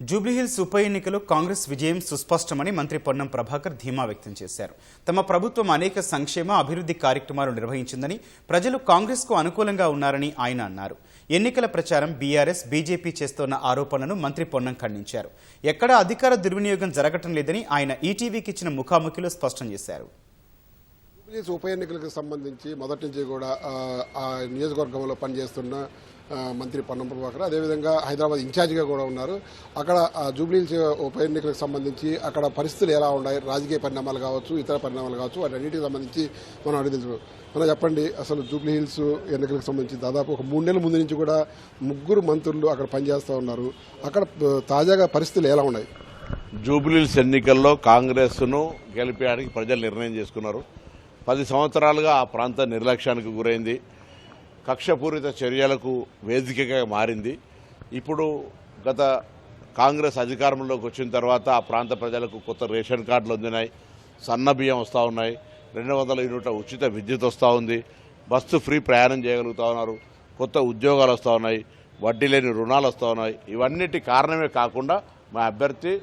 జూబ్లీహిల్స్ ఉప ఎన్నికలో కాంగ్రెస్ విజయం సుస్పష్టమని మంత్రి పొన్నం ప్రభాకర్ ధీమా వ్యక్తం చేశారు. తమ ప్రభుత్వం అనేక సంక్షేమ అభివృద్ధి కార్యక్రమాలు నిర్వహించిందని ప్రజలు కాంగ్రెస్కు అనుకూలంగా ఉన్నారని ఆయన అన్నారు. ఎన్నికల ప్రచారం బీఆర్ఎస్ బీజేపీ చేస్తోన్న ఆరోపణలను మంత్రి పొన్నం ఖండించారు. ఎక్కడా అధికార దుర్వినియోగం జరగటం లేదని ఆయన ఈటీవీకి ఇచ్చిన ముఖాముఖిలో స్పష్టం చేశారు. జూబ్లీస్ ఉప ఎన్నికలకు సంబంధించి మొదటి నుంచి కూడా ఆ, నియోజకవర్గంలో పనిచేస్తున్న మంత్రి పన్నం ప్రభాకర్ అదేవిధంగా హైదరాబాద్ ఇన్ఛార్జిగా కూడా ఉన్నారు. అక్కడ ఆ జూబ్లీస్ ఉప ఎన్నికలకు సంబంధించి అక్కడ పరిస్థితులు ఎలా ఉన్నాయి? రాజకీయ పరిణామాలు కావచ్చు ఇతర పరిణామాలు కావచ్చు వాటన్నిటికి సంబంధించి మనం అడిగించు మనం చెప్పండి అసలు జూబ్లీ హిల్స్ ఎన్నికలకు సంబంధించి దాదాపు ఒక మూడు నెలల ముందు నుంచి కూడా ముగ్గురు మంత్రులు అక్కడ పనిచేస్తూ ఉన్నారు. అక్కడ తాజాగా పరిస్థితులు ఎలా ఉన్నాయి? జూబ్లీహిల్స్ ఎన్నికల్లో కాంగ్రెస్ను గెలిపేయడానికి ప్రజలు నిర్ణయం చేసుకున్నారు. పది సంవత్సరాలుగా ఆ ప్రాంతం నిర్లక్ష్యానికి గురైంది. కక్షపూరిత చర్యలకు వేదికగా మారింది. ఇప్పుడు గత కాంగ్రెస్ అధికారంలోకి వచ్చిన తర్వాత ఆ ప్రాంత ప్రజలకు కొత్త రేషన్ కార్డులు అందినాయి. సన్న బియ్యం వస్తూ ఉన్నాయి. రెండు వందల యూనిట్ల ఉచిత విద్యుత్ వస్తూ ఉంది. బస్సు ఫ్రీ ప్రయాణం చేయగలుగుతా ఉన్నారు. కొత్త ఉద్యోగాలు వస్తూ ఉన్నాయి. వడ్డీ లేని రుణాలు వస్తూ ఉన్నాయి. ఇవన్నిటి కారణమే కాకుండా మా అభ్యర్థి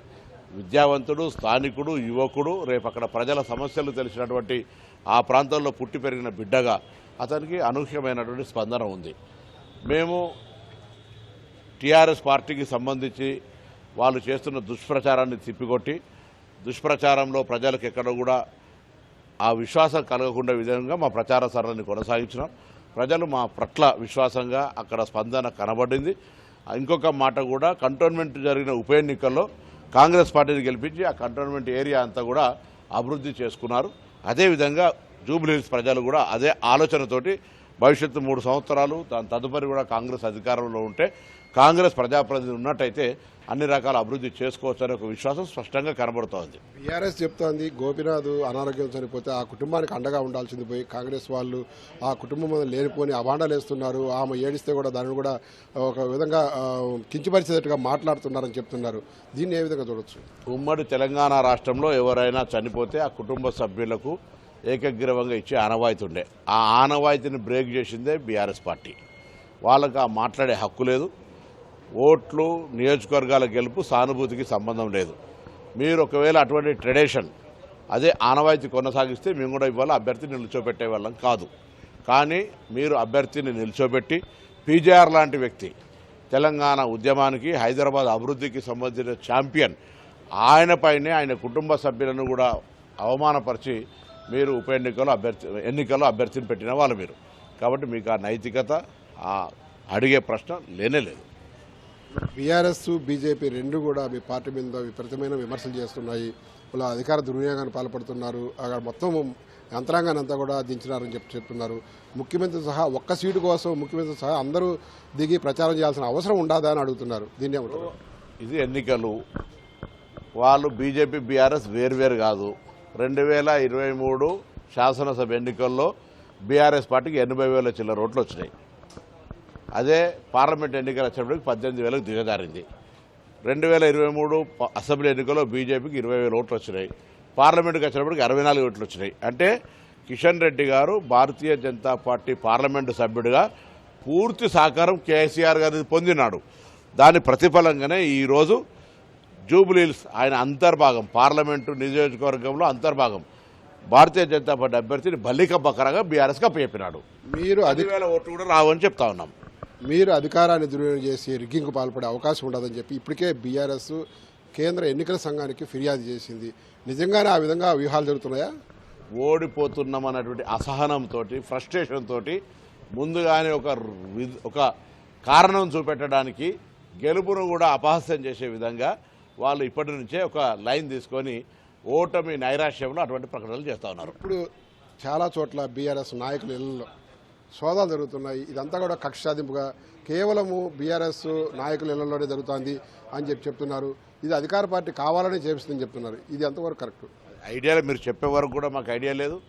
విద్యావంతుడు స్థానికుడు యువకుడు రేపు అక్కడ ప్రజల సమస్యలు తెలిసినటువంటి ఆ ప్రాంతంలో పుట్టి పెరిగిన బిడ్డగా అతనికి అనూహ్యమైనటువంటి స్పందన ఉంది. మేము టీఆర్ఎస్ పార్టీకి సంబంధించి వాళ్ళు చేస్తున్న దుష్ప్రచారాన్ని తిప్పికొట్టి దుష్ప్రచారంలో ప్రజలకు ఎక్కడ కూడా ఆ విశ్వాసం కలగకుండా విధంగా మా ప్రచార సరళిని కొనసాగించినాం. ప్రజలు మా పట్ల విశ్వాసంగా అక్కడ స్పందన కనబడింది. ఇంకొక మాట కూడా కంటోన్మెంట్ జరిగిన ఉప ఎన్నికల్లో కాంగ్రెస్ పార్టీని గెలిపించి ఆ కంటోన్మెంట్ ఏరియా అంతా కూడా అభివృద్ధి చేసుకున్నారు. అదేవిధంగా జూబ్లీహిల్స్ ప్రజలు కూడా అదే ఆలోచనతోటి భవిష్యత్తు మూడు సంవత్సరాలు దాని తదుపరి కూడా కాంగ్రెస్ అధికారంలో ఉంటే కాంగ్రెస్ ప్రజాప్రతినిధి ఉన్నట్టయితే అన్ని రకాల అభివృద్ధి చేసుకోవచ్చు అనే ఒక విశ్వాసం స్పష్టంగా కనబడుతోంది. బీఆర్ఎస్ చెప్తోంది గోపినాథ్ అనారోగ్యం చనిపోతే ఆ కుటుంబానికి అండగా ఉండాల్సింది పోయి కాంగ్రెస్ వాళ్ళు ఆ కుటుంబం మీద లేనిపోని అభాండాలు వేస్తున్నారు. ఆమె ఏడిస్తే కూడా దానిని కూడా ఒక విధంగా కించపరిచేటట్టుగా మాట్లాడుతున్నారని చెప్తున్నారు. దీన్ని ఏ విధంగా చూడొచ్చు? ఉమ్మడి తెలంగాణ రాష్ట్రంలో ఎవరైనా చనిపోతే ఆ కుటుంబ సభ్యులకు ఏకగ్రీవంగా ఇచ్చే ఆనవాయితీ ఉండే. ఆ ఆనవాయితీని బ్రేక్ చేసిందే బీఆర్ఎస్ పార్టీ. వాళ్ళకి ఆ మాట్లాడే హక్కు లేదు. ఓట్లు నియోజకవర్గాల గెలుపు సానుభూతికి సంబంధం లేదు. మీరు ఒకవేళ అటువంటి ట్రెడిషన్ అదే ఆనవాయితీ కొనసాగిస్తే మేము కూడా ఇవాళ అభ్యర్థిని నిల్చోబెట్టే వాళ్ళం కాదు. కానీ మీరు అభ్యర్థిని నిల్చోబెట్టి పీజేఆర్ లాంటి వ్యక్తి తెలంగాణ ఉద్యమానికి హైదరాబాద్ అభివృద్ధికి సంబంధించిన ఛాంపియన్ ఆయనపైనే ఆయన కుటుంబ సభ్యులను కూడా అవమానపరిచి మీరు ఉప ఎన్నికల్లో అభ్యర్థి ఎన్నికల్లో అభ్యర్థిని పెట్టిన వాళ్ళు మీరు. కాబట్టి మీకు ఆ నైతికత అడిగే ప్రశ్న లేనే లేదు. బీఆర్ఎస్ బీజేపీ రెండు కూడా మీ పార్టీ మీద విపరీతమైన విమర్శలు చేస్తున్నాయి. వాళ్ళ అధికార దుర్వినియోగాన్ని పాల్పడుతున్నారు. అక్కడ మొత్తం యంత్రాంగాన్ని అంతా కూడా దించినారని చెప్పి చెప్తున్నారు. ముఖ్యమంత్రి సహా ఒక్క సీటు కోసం ముఖ్యమంత్రి సహా అందరూ దిగి ప్రచారం చేయాల్సిన అవసరం ఉండదా అని అడుగుతున్నారు. దీన్ని ఏమంటారు? ఇది ఎన్నికలు. వాళ్ళు బీజేపీ బీఆర్ఎస్ వేరువేరు కాదు. రెండు వేల ఇరవై మూడు శాసనసభ ఎన్నికల్లో బీఆర్ఎస్ పార్టీకి ఎనభై వేల చిల్లర ఓట్లు వచ్చినాయి. అదే పార్లమెంట్ ఎన్నికలు వచ్చేప్పటికి పద్దెనిమిది వేలకు దిగజారింది రెండు వేల ఇరవై మూడు అసెంబ్లీ ఎన్నికల్లో బీజేపీకి ఇరవై వేల ఓట్లు వచ్చినాయి. పార్లమెంట్కి వచ్చినప్పటికి అరవై నాలుగు ఓట్లు వచ్చినాయి. అంటే కిషన్ రెడ్డి గారు భారతీయ జనతా పార్టీ పార్లమెంటు సభ్యుడిగా పూర్తి సహకారం కేసీఆర్ గారిని పొందినాడు. దాని ప్రతిఫలంగానే ఈరోజు జూబ్లీల్స్ ఆయన అంతర్భాగం పార్లమెంటు నియోజకవర్గంలో అంతర్భాగం. భారతీయ జనతా పార్టీ అభ్యర్థిని బల్లిక బకరగా బీఆర్ఎస్కి అప్పచెప్పినాడు మీరు అధి పదివేల ఓట్లు కూడా రావని చెప్తా ఉన్నాం. మీరు అధికారాన్ని దుర్వినియోగం చేసి రిగ్గింగ్కు పాల్పడే అవకాశం ఉండదని చెప్పి ఇప్పటికే బీఆర్ఎస్ కేంద్ర ఎన్నికల సంఘానికి ఫిర్యాదు చేసింది. నిజంగానే ఆ విధంగా వ్యూహాలు జరుగుతున్నాయా? ఓడిపోతున్నాం అన్నటువంటి అసహనంతో ఫ్రస్ట్రేషన్ తోటి ముందుగానే ఒక ఒక కారణం చూపెట్టడానికి గెలుపును కూడా అపహాస్యం చేసే విధంగా వాళ్ళు ఇప్పటి నుంచే ఒక లైన్ తీసుకొని ఓటమి నైరాశ్యంలో అటువంటి ప్రకటనలు చేస్తా ఉన్నారు. ఇప్పుడు చాలా చోట్ల బీఆర్ఎస్ నాయకుల ఇళ్ళలో సోదాలు జరుగుతున్నాయి. ఇదంతా కూడా కక్ష సాధింపుగా కేవలము బీఆర్ఎస్ నాయకుల ఇళ్ళలోనే జరుగుతోంది అని చెప్పి చెప్తున్నారు. ఇది అధికార పార్టీ కావాలని చేపిస్తుందని చెప్తున్నారు. ఇది ఎంతవరకు కరెక్ట్. ఐడియా మీరు చెప్పే వరకు కూడా మాకు ఐడియా లేదు.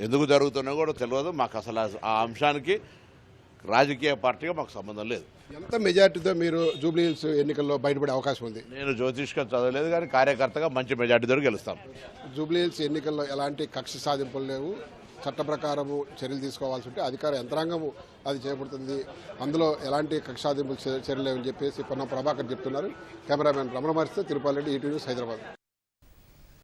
ఎందుకు జరుగుతున్నా కూడా తెలియదు. మాకు అసలు ఆ- ఆ అంశానికి రాజకీయ పార్టీగా మాకు సంబంధం లేదు. ఎంత మెజార్టీతో మీరు జూబ్లీ హిల్స్ ఎన్నికల్లో బయటపడే అవకాశం ఉంది? నేను జ్యోతిష్గా చదవలేదు కానీ కార్యకర్తగా మంచి మెజార్టీతో గెలుస్తాం. జూబ్లీ హిల్స్ ఎన్నికల్లో ఎలాంటి కక్ష సాధింపులు లేవు. చట్ట ప్రకారము చర్యలు తీసుకోవాల్సి ఉంటే అధికార యంత్రాంగము అది చేపడుతుంది. అందులో ఎలాంటి కక్షాదింపులు చర్యలేవని చెప్పేసి పొన్న ప్రభాకర్ చెప్తున్నారు. కెమెరామెన్ రమణ మరిస్తే తిరుపతి రెడ్డి ఈటీవీ హైదరాబాద్.